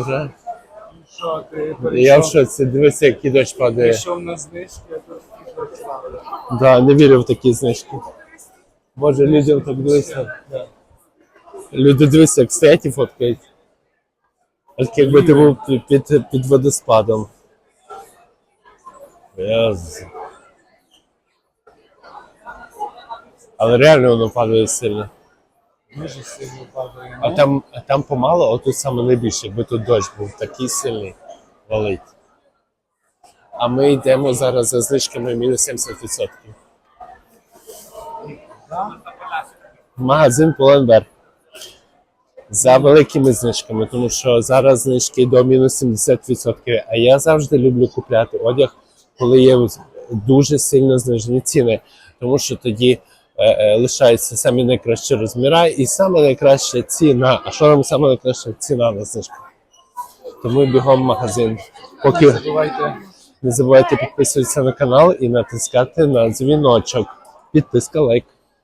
Вже? Що ти Я в перейшов, шоці, дивися, який дощ падає. перейшов на знижки, а тут слава. Да, не вірю в такі знижки. Боже, людям так дивися. Люди дивися, як стоять і фоткають. Так якби ти був під, під, під водоспадом. Але реально воно падає сильно. Дуже сильно падає. А там, а там помало, а тут саме найбільше, якби тут дощ був такий сильний валить. А ми йдемо зараз за знижками мінус 70%. Магазин Поленберг. За великими знижками, тому що зараз знижки до мінус 70%. А я завжди люблю купляти одяг, коли є дуже сильно знижені ціни, тому що тоді лишаються самі найкращі розміри і саме найкраща ціна. А що нам саме найкраща ціна на знижку? Тому бігом в магазин. Поки Забувайте. не забувайте підписуватися на канал і натискати на дзвіночок. Підписка лайк.